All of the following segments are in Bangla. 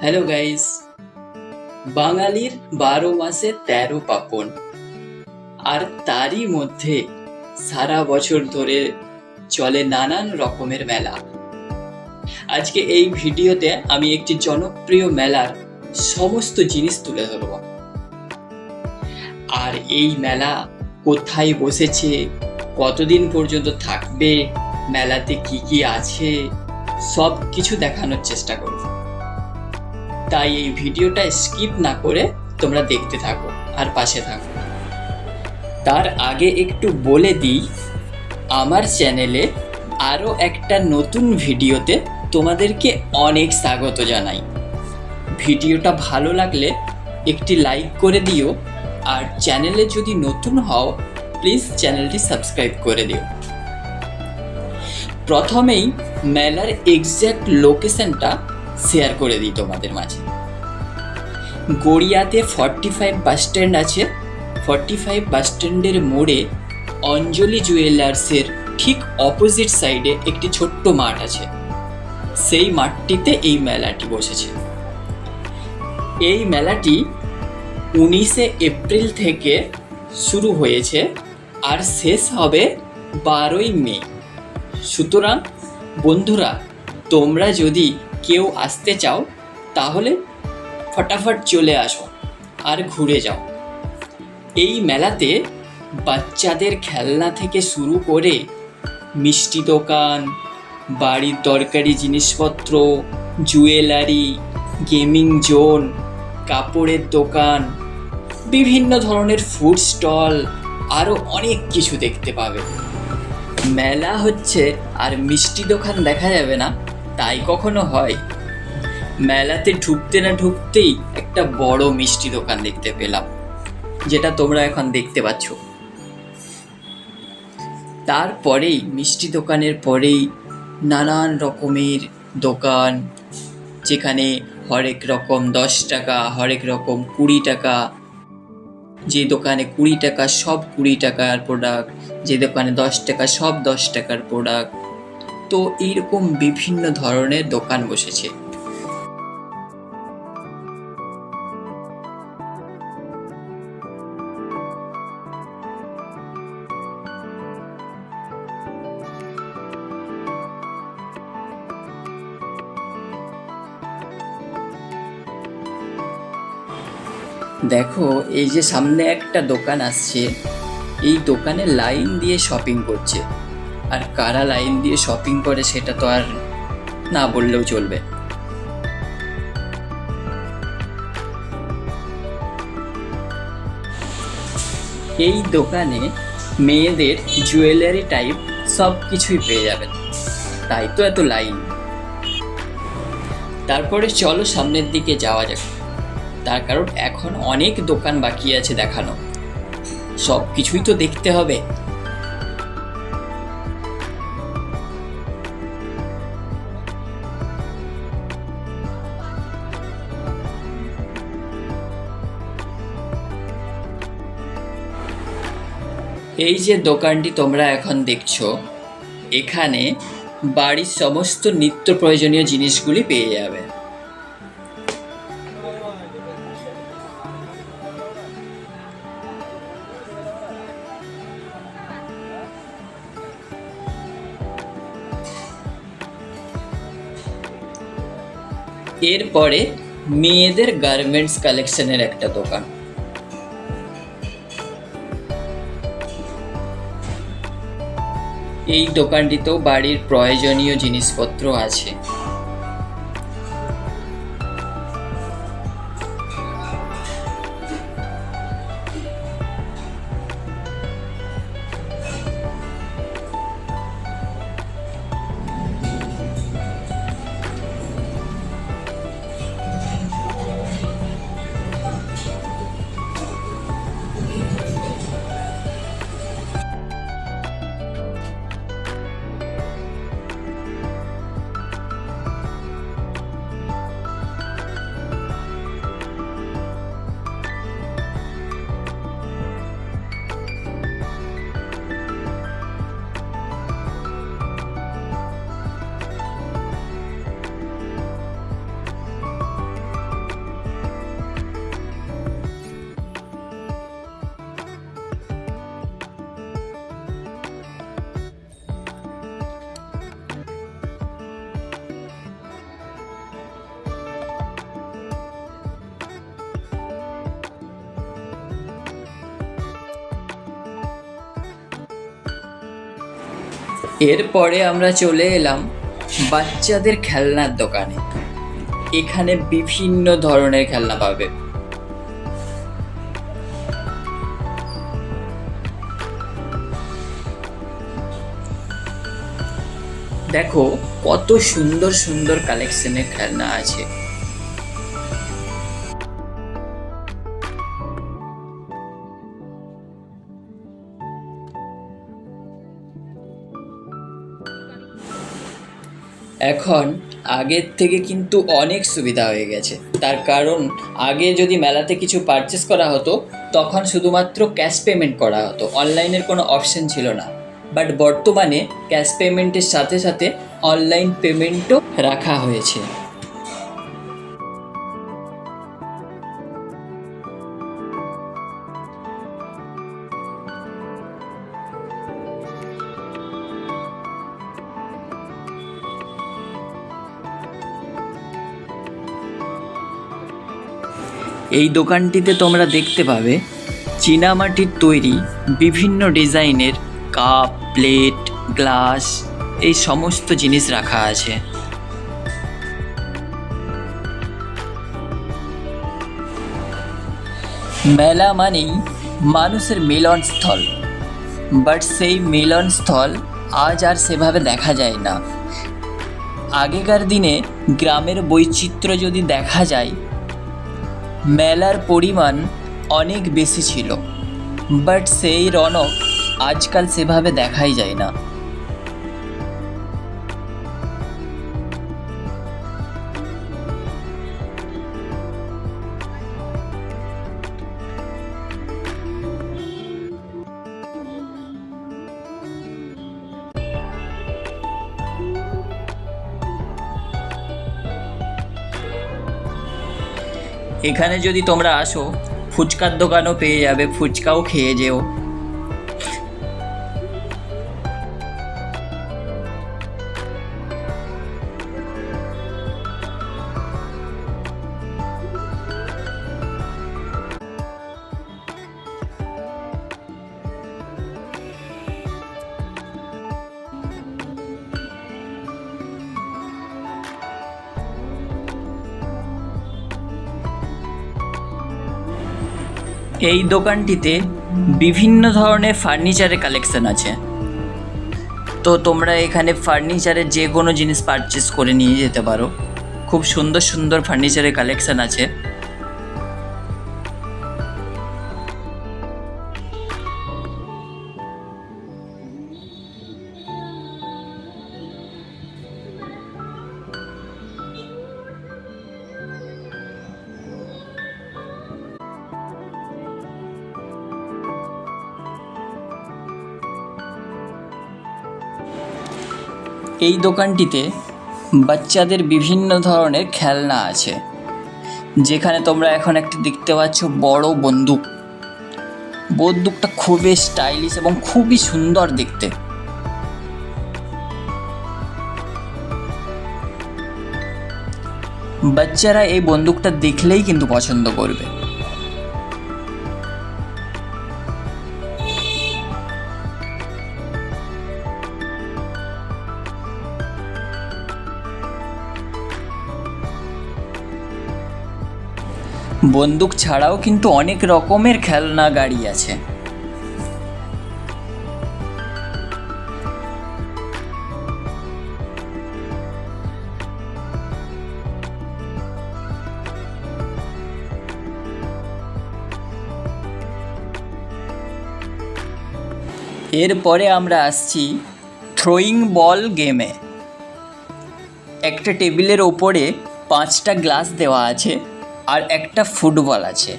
হ্যালো গাইস বাঙালির বারো মাসে তেরো পাপন। আর তারই মধ্যে সারা বছর ধরে চলে নানান রকমের মেলা। আজকে এই ভিডিওতে আমি একটি জনপ্রিয় মেলার সমস্ত জিনিস তুলে ধরব। আর এই মেলা কোথায় বসেছে, কতদিন পর্যন্ত থাকবে, মেলাতে কি কি আছে সব কিছু দেখানোর চেষ্টা করব। তাই এই ভিডিওটা স্কিপ না করে তোমরা দেখতে থাকো আর পাশে থাকো। তার আগে একটু বলে দিই, আমার চ্যানেলে আরও একটা নতুন ভিডিওতে তোমাদেরকে অনেক স্বাগত জানাই। ভিডিওটা ভালো লাগলে একটি লাইক করে দিও, আর চ্যানেলে যদি নতুন হও, প্লিজ চ্যানেলটি সাবস্ক্রাইব করে দিও। প্রথমেই মেলার এক্স্যাক্ট লোকেশনটা শেয়ার করে দিই তোমাদের মাঝে। গড়িয়াতে ফর্টি ফাইভ বাস স্ট্যান্ড আছে। ফর্টি ফাইভ বাস স্ট্যান্ডের মোড়ে অঞ্জলি জুয়েলার্সের ঠিক অপোজিট সাইডে একটি ছোট্ট মাঠ আছে। সেই মাঠটিতে এই মেলাটি বসেছে। এই মেলাটি উনিশে এপ্রিল থেকে শুরু হয়েছে আর শেষ হবে বারোই মে। সুতরাং বন্ধুরা, তোমরা যদি কেউ আসতে চাও, তাহলে ফটাফট চলে আসো আর ঘুরে যাও। এই মেলাতে বাচ্চাদের খেলনা থেকে শুরু করে মিষ্টি দোকান, বাড়ির দরকারি জিনিসপত্র, জুয়েলারি, গেমিং জোন, কাপড়ের দোকান, বিভিন্ন ধরনের ফুড স্টল আরও অনেক কিছু দেখতে পাবে। মেলা হচ্ছে আর মিষ্টি দোকান দেখা যাবে না। তাই কখনো হয়। মেলাতে ঢুকতে না ঢুকতেই একটা বড় মিষ্টি দোকান দেখতে পেলাম, যেটা তোমরা এখন দেখতে পাচ্ছ। তারপরেই মিষ্টি দোকানের পরেই নানান রকমের দোকান, যেখানে হরেক রকম দশ টাকা, হরেক রকম কুড়ি টাকা, যে দোকানে কুড়ি টাকা সব কুড়ি টাকার প্রোডাক্ট যে দোকানে দশ টাকা সব দশ টাকার প্রোডাক্ট তো এইরকম বিভিন্ন ধরনের দোকান বসেছে। দেখো, এই যে সামনে একটা দোকান আসছে, এই দোকানে লাইন দিয়ে শপিং করছে। আর কারা লাইন দিয়ে শপিং করে সেটা তো আর না বললেও চলবে। এই দোকানে মেয়েদের জুয়েলারি টাইপ সব কিছুই পেয়ে যাবেন। তাই তো এত লাইন। তারপরে চলো সামনের দিকে যাওয়া যাক। তার কারণ এখন অনেক দোকান বাকি আছে দেখানো। সব কিছুই তো দেখতে হবে। এই যে দোকানটি তোমরা এখন দেখছ, এখানে বাড়ির সমস্ত নিত্য প্রয়োজনীয় জিনিসগুলি পেয়ে যাবে। এরপরে মেয়েদের গার্মেন্টস কালেকশনের একটা দোকান। এই দোকানটিতেও বাড়ির প্রয়োজনীয় জিনিসপত্র আছে। এরপরে আমরা চলে এলাম বাচ্চাদের খেলনার দোকানে। এখানে বিভিন্ন ধরনের খেলনা পাবে। দেখো, কত সুন্দর সুন্দর কালেকশনের খেলনা আছে। এখন আগের থেকে কিন্তু অনেক সুবিধা হয়ে গেছে। তার কারণ, আগে যদি মেলাতে কিছু পারচেস করা হতো, তখন শুধুমাত্র ক্যাশ পেমেন্ট করা হতো। অনলাইনের কোনো অপশন ছিল না। বাট বর্তমানে ক্যাশ পেমেন্টের সাথে সাথে অনলাইন পেমেন্টও রাখা হয়েছে। এই দোকানটিতে তোমরা দেখতে পাবে চীনামাটির তৈরি বিভিন্ন ডিজাইনের কাপ, প্লেট, গ্লাস, এই সমস্ত জিনিস রাখা আছে। মেলা মানেই মানুষের মিলনস্থল। বাট সেই মিলনস্থল আজ আর সেভাবে দেখা যায় না। আগেকার দিনে গ্রামের বৈচিত্র্য যদি দেখা যায় মেলার পরিমাণ অনেক বেশি ছিল। বাট সেই রনক আজকাল সেভাবে দেখাই যায় না। এখানে যদি তোমরা আসো ফুচকার দোকানও পেয়ে যাবে ফুচকাও খেয়ে যেও। এই দোকানটিতে বিভিন্ন ধরনের ফার্নিচারের কালেকশান আছে। তো তোমরা এখানে ফার্নিচারের যে কোনো জিনিস পারচেস করে নিয়ে যেতে পারো। খুব সুন্দর সুন্দর ফার্নিচারের কালেকশান আছে। এই দোকানটিতে বাচ্চাদের বিভিন্ন ধরনের খেলনা আছে, যেখানে তোমরা এখন একটি দেখতে পাচ্ছ বড় বন্দুক। বন্দুকটা খুবই স্টাইলিশ এবং খুবই সুন্দর দেখতে। বাচ্চারা এই বন্দুকটা দেখলেই কিন্তু পছন্দ করবে। বন্দুক ছাড়াও কিন্তু অনেক রকমের খেলনা গাড়ি আছে। এরপরে আমরা আসছি থ্রোয়িং বল গেমে একটা টেবিলের ওপরে পাঁচটা গ্লাস দেওয়া আছে। আর একটা ফুটবল আছে।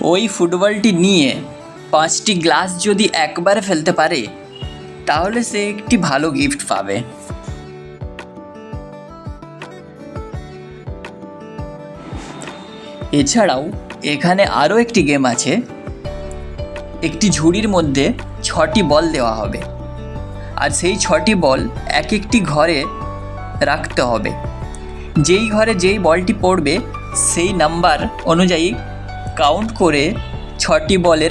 ওই ফুটবলটি নিয়ে পাঁচটি গ্লাস যদি একবার ফেলতে পারে, তাহলে সে একটি ভালো গিফট পাবে। এছাড়াও এখানে আরও একটি গেম আছে। একটি ঝুড়ির মধ্যে ছটি বল দেওয়া হবে। আর সেই ছটি বল এক একটি ঘরে রাখতে হবে। যেই ঘরে যেই বলটি পড়বে, সেই নাম্বার অনুযায়ী কাউন্ট করে ছটি বলের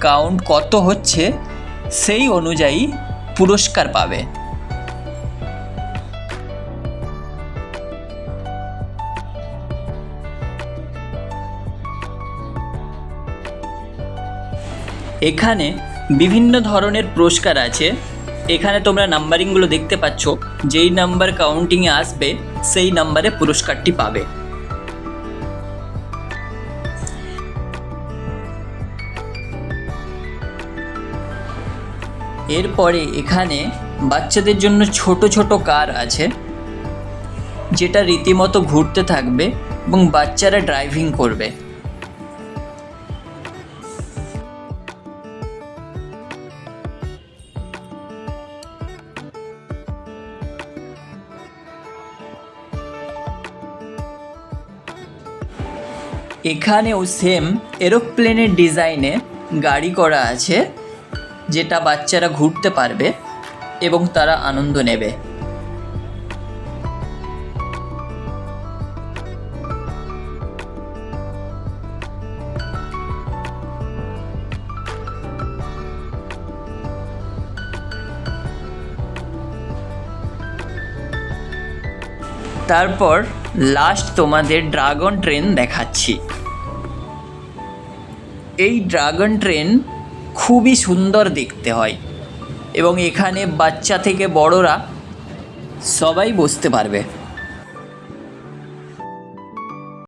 কাউন্ট কত হচ্ছে, সেই অনুযায়ী পুরস্কার পাবে। এখানে বিভিন্ন ধরনের পুরস্কার আছে। এখানে তোমরা নাম্বারিংগুলো দেখতে পাচ্ছ, যেই নাম্বার কাউন্টিংয়ে আসবে, সেই নাম্বারে পুরস্কারটি পাবে। এরপরে এখানে বাচ্চাদের জন্য ছোট ছোট কার আছে, যেটা রীতিমতো ঘুরতে থাকবে এবং বাচ্চারা ড্রাইভিং করবে। এখানেও সেম এরোপ্লেনের ডিজাইনে গাড়ি করা আছে, যেটা বাচ্চারা ঘুরতে পারবে এবং তারা আনন্দ নেবে। তারপর লাস্ট তোমাদের ড্রাগন ট্রেন দেখাচ্ছি। এই ড্রাগন ট্রেন খুবই সুন্দর দেখতে হয় এবং এখানে বাচ্চা থেকে বড়রা সবাই বসতে পারবে।